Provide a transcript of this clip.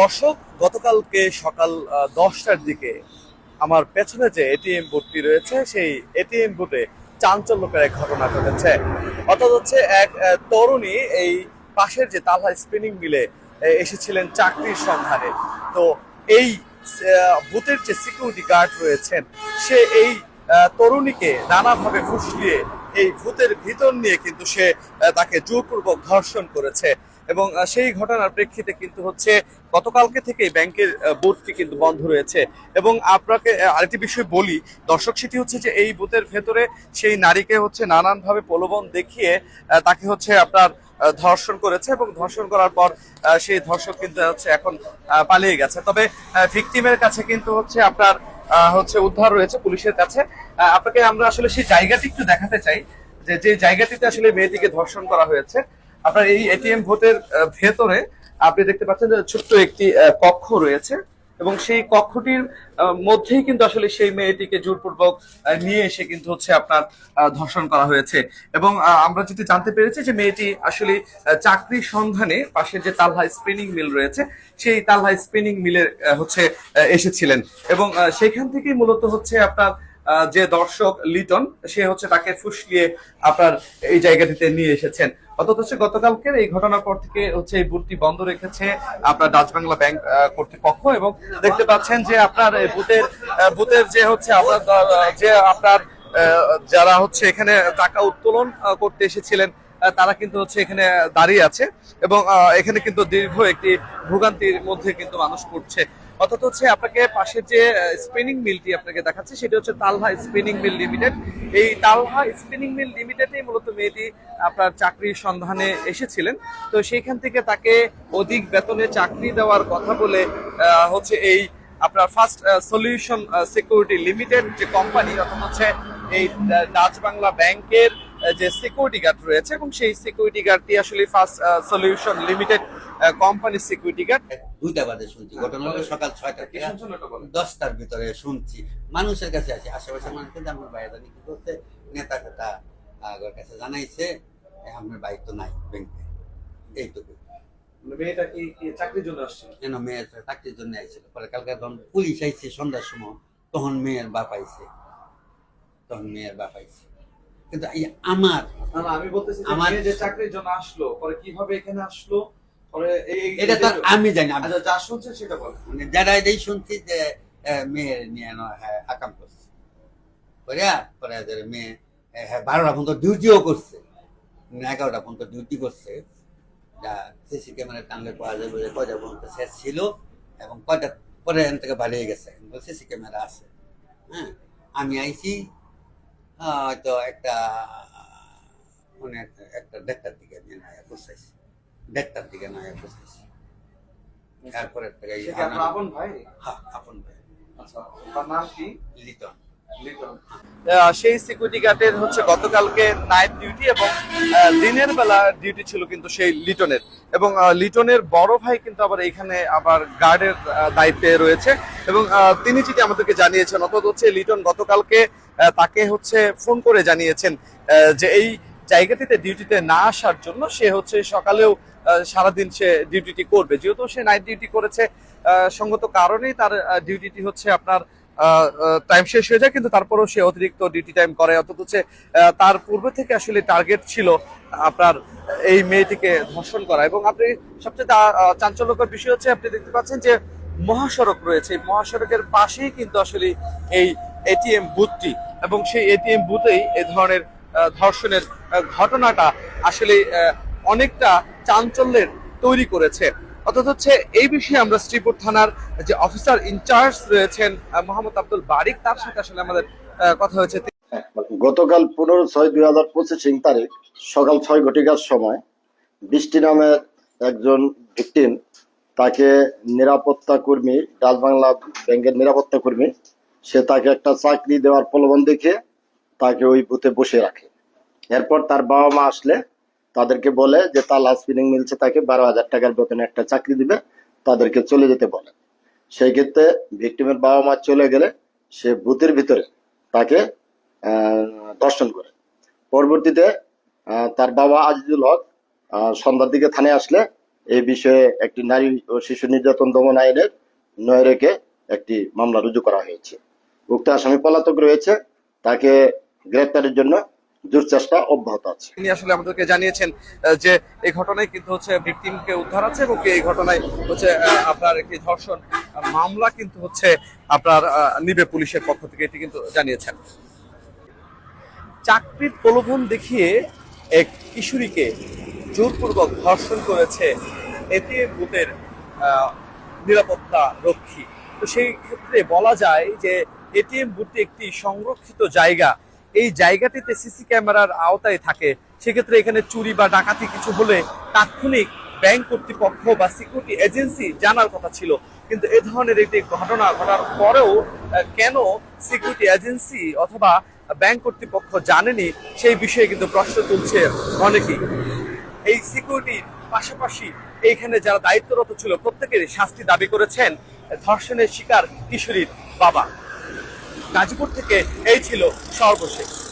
দর্শক, গতকালকে সকাল দশটার দিকে আমার পেছনে যে এটিএম বুথটি রয়েছে, সেই এটিএম বুথে চাঞ্চল্যকর এক ঘটনা ঘটেছে। অর্থাৎ হচ্ছে এক তরুণী এই পাশের যে তালহা স্পিনিং মিলে এসেছিলেন চাকরির সন্ধানে। তো এই বুথের যে সিকিউরিটি গার্ড রয়েছেন, সে এই তরুণীকে নানাভাবে ফুসলিয়ে এই ভূতের ভিতর নিয়ে কিন্তু সে তাকে জোরপূর্বক ধর্ষণ করেছে। এবং সেই ঘটনার প্রেক্ষিতে কিন্তু হচ্ছে গতকালকে থেকে ব্যাংকের বুথটি কিন্তু বন্ধ রয়েছে। এবং আপনাকে আরেকটি বিষয় বলি, দর্শক সেটি হচ্ছে যে এই বুথের ভেতরে সেই নারীকে হচ্ছে নানানভাবে প্রলোভন দেখিয়ে তাকে হচ্ছে আপনার ধর্ষণ করেছে এবং ধর্ষণ করার পর সেই ধর্ষক কিন্তু হচ্ছে এখন পালিয়ে গেছে। তবে ভিকটিমের কাছে কিন্তু হচ্ছে আপনার হচ্ছে উদ্ধার রয়েছে পুলিশের কাছে। আপনাকে আমরা আসলে সেই জায়গাটি একটু দেখাতে চাই, যে যে জায়গাটিতে আসলে মেয়েটিকে ধর্ষণ করা হয়েছে। আপনার এই এটিএম ভোটের ভেতরে আপনি দেখতে পাচ্ছেন ছোট্ট একটি কক্ষ রয়েছে এবং সেই কক্ষটির মধ্যেই কিন্তু আসলে সেই মেয়েটিকে জোরপূর্বক নিয়ে এসে কিন্তু হচ্ছে আপনার ধর্ষণ করা হয়েছে। এবং আমরা যেটি জানতে পেরেছি যে মেয়েটি আসলে চাকরির সন্ধানে পাশে যে তালহা স্পিনিং মিল রয়েছে সেই তালহা স্পিনিং মিলে হচ্ছে এসেছিলেন। এবং আহ, সেইখান থেকেই মূলত হচ্ছে আপনার যে দর্শক লিটন সে হচ্ছে তাকে ফুসলিয়ে আপনার এই জায়গাটিতে নিয়ে এসেছেন। অর্থাৎ হচ্ছে গতকালকের এই ঘটনার পর থেকে হচ্ছে এই বুথটি বন্ধ রেখেছে আপনার ডাচ বাংলা ব্যাংক কর্তৃপক্ষ এবং দেখতে পাচ্ছেন যে আপনার বুথের বুথের যে হচ্ছে আপনার যে আপনার যারা হচ্ছে এখানে টাকা উত্তোলন করতে এসেছিলেন তারা কিন্তু হচ্ছে এখানে দাঁড়িয়ে আছে এবং এখানে কিন্তু দীর্ঘ একটি ভোগান্তির মধ্যে কিন্তু মানুষ পড়ছে। অর্থাৎ হচ্ছে আপনাকে পাশের যে স্পিনিং মিলটি আপনাকে দেখাচ্ছে, সেটা হচ্ছে তালহা স্পিনিং মিল লিমিটেড এই তালহা স্পিনিং মিল লিমিটেডেই মূলত মেয়েটি আপনার চাকরির সন্ধানে এসেছিলেন। তো সেইখান থেকে তাকে অধিক বেতনে চাকরি দেওয়ার কথা বলে হচ্ছে এই আপনার ফার্স্ট সলিউশন সিকিউরিটি লিমিটেড যে কোম্পানি অর্থাৎ হচ্ছে এই ডাচ বাংলা ব্যাংকের যে সিকিউরিটি গার্ড রয়েছে এবং সেই সিকিউরিটি গার্ডটি আসলে ফার্স্ট সলিউশন লিমিটেড কোম্পানির সিকিউরিটি গার্ড দুইটা বাজে শুনছি ঘটনা হলো সকাল ছয়টা দশটার ভিতরে শুনছি। মানুষের কাছে আছে আশেপাশে মানুষ কিন্তু আমার বাইরে জানি কি করছে নেতা ফেতা আগের কাছে জানাইছে আপনার বাইক তো নাই ব্যাংকে। এইটুকু। মেয়েটা কি চাকরির জন্য আসছে মেয়ের চাকরির জন্য আইছিল। পরে কালকে যখন পুলিশ আইছে সন্ধ্যার সময় তখন মেয়ের বাপ আইছে। তখন মেয়ের বাপ আইছে। কিন্তু এই আমার আমি বলতেছি যে আমার- যে চাকরির জন্য আসলো পরে কীভাবে এখানে আসলো এটা তো আমি জানি আচ্ছা যা শুনছেন সেটা বলেন মানে যারা এটাই শুনছি যে মেয়ের নিয়ে হ্যাঁ, আকাম করছে। করিয়া পরে মেয়ে হ্যাঁ বারোটা পর্যন্ত ডিউটিও করছে। মানে এগারোটা পর্যন্ত ডিউটি করছে। যা সিসি ক্যামেরা টানলে পাওয়া যাবে যে কয়টা পর্যন্ত শেষ ছিল এবং কয়টা পরে এখান থেকে বাড়িয়ে গেছে। সিসি ক্যামেরা আছে। হ্যাঁ আমি আইছি হয়তো একটা মানে একটা- দেড়টার দিকে আমি পৌঁছাইছি। দেড়টার দিকে নয়া পৌঁছাইছি তারপরে আপন ভাই? হ্যাঁ, আপন ভাই। আচ্ছা নাম কি? লিটন। লিটন। সেই সিকিউরিটি গার্ডের হচ্ছে গতকালকে নাইট ডিউটি এবং দিনের বেলা ডিউটি ছিল কিন্তু সেই লিটনের। এবং লিটনের বড় ভাই কিন্তু আবার এখানে আবার গার্ডের দায়িত্বে রয়েছে। এবং তিনি যেটি আমাদেরকে জানিয়েছেন অর্থাৎ হচ্ছে লিটন গতকালকে আহ, তাকে হচ্ছে ফোন করে জানিয়েছেন আহ, যে এই জায়গাটিতে ডিউটিতে না আসার জন্য সে হচ্ছে সকালেও সারাদিন সে ডিউটিটি করবে। যেহেতু সে নাইট ডিউটি করেছে সঙ্গত কারণেই তার ডিউটিটি হচ্ছে আপনার টাইম শেষ হয়ে যায়, কিন্তু তারপরেও সে অতিরিক্ত ডিউটি টাইম করে। অর্থাৎ হচ্ছে তার পূর্বে থেকে আসলে টার্গেট ছিল আপনার এই মেয়েটিকে ধর্ষণ করা। এবং আপনি সবচেয়ে চাঞ্চল্যকর বিষয় হচ্ছে, আপনি দেখতে পাচ্ছেন যে মহাসড়ক রয়েছে। এই মহাসড়কের পাশেই কিন্তু আসলে এই এটিএম বুথটি এবং সেই এটিএম বুথেই এ ধরনের ধর্ষণের ঘটনাটা আসলে অনেকটা চাঞ্চল্যের তৈরি করেছে। অর্থাৎ হচ্ছে, এই বিষয়ে আমরা শ্রীপুর থানার যে অফিসার ইনচার্জ রয়েছেন মোহাম্মদ আব্দুল বারিক, তার সাথে আসলে আমাদের কথা হয়েছে। গতকাল পনেরো ছয় দুই হাজার পঁচিশ তারিখ, সকাল ছয় ঘটিকার সময়, বৃষ্টি নামের একজন ভিকটিম তাকে নিরাপত্তা কর্মী ডাচ বাংলা ব্যাংকের নিরাপত্তা কর্মী, সে তাকে একটা চাকরি দেওয়ার প্রলোভন দেখে তাকে ওই বুথে বসে রাখে। এরপর তার বাবা মা আসলে তাদেরকে বলে যে লাস্ট স্পিনিং মিলছে তাকে, বারো হাজার টাকার বেতনে একটা চাকরি দিবে, তাদেরকে চলে যেতে বলে। সেই ক্ষেত্রে ভিকটিমের বাবা মা চলে গেলে সে বুথের ভিতরে তাকে দর্শন করে। পরবর্তীতে তার বাবা আজিজুল হক সন্ধ্যার দিকে থানায় আসলে এই বিষয়ে একটি নারী ও শিশু নির্যাতন দমন আইনের নয় রেখে একটি মামলা রুজু করা হয়েছে। উক্ত আসামি পলাতক রয়েছে, তাকে গ্রেপ্তারের জন্য দুর্চেষ্টা অব্যাহত আছে। তিনি আসলে আমাদেরকে জানিয়েছেন যে এই ঘটনায় কিন্তু হচ্ছে ভিকটিমকে উদ্ধার আছে এবং এই ঘটনায় হচ্ছে আপনার একটি ধর্ষণ মামলা কিন্তু হচ্ছে আপনার নিবে পুলিশের পক্ষ থেকে, এটি কিন্তু জানিয়েছেন। চাকরির প্রলোভন দেখিয়ে এক কিশোরীকে জোরপূর্বক ধর্ষণ করেছে এটিএম বুথের নিরাপত্তা রক্ষী। তো সেই ক্ষেত্রে বলা যায় যে এটিএম বুথটি একটি সংরক্ষিত জায়গা এই জায়গাটিতে সিসি ক্যামেরার আওতায় থাকে, সেক্ষেত্রে এখানে চুরি বা ডাকাতি কিছু হলে তাৎক্ষণিক ব্যাংক কর্তৃপক্ষ বা সিকিউরিটি এজেন্সি জানার কথা ছিল। কিন্তু এ ধরনের একটি ঘটনা ঘটার পরেও কেন সিকিউরিটি এজেন্সি অথবা ব্যাংক কর্তৃপক্ষ জানেনি, সেই বিষয়ে কিন্তু প্রশ্ন তুলছে অনেকেই। এই সিকিউরিটির পাশাপাশি এইখানে যারা দায়িত্বরত ছিল, প্রত্যেকেরই শাস্তি দাবি করেছেন ধর্ষণের শিকার কিশোরীর বাবা। গাজীপুর থেকে এই ছিল সর্বশেষ।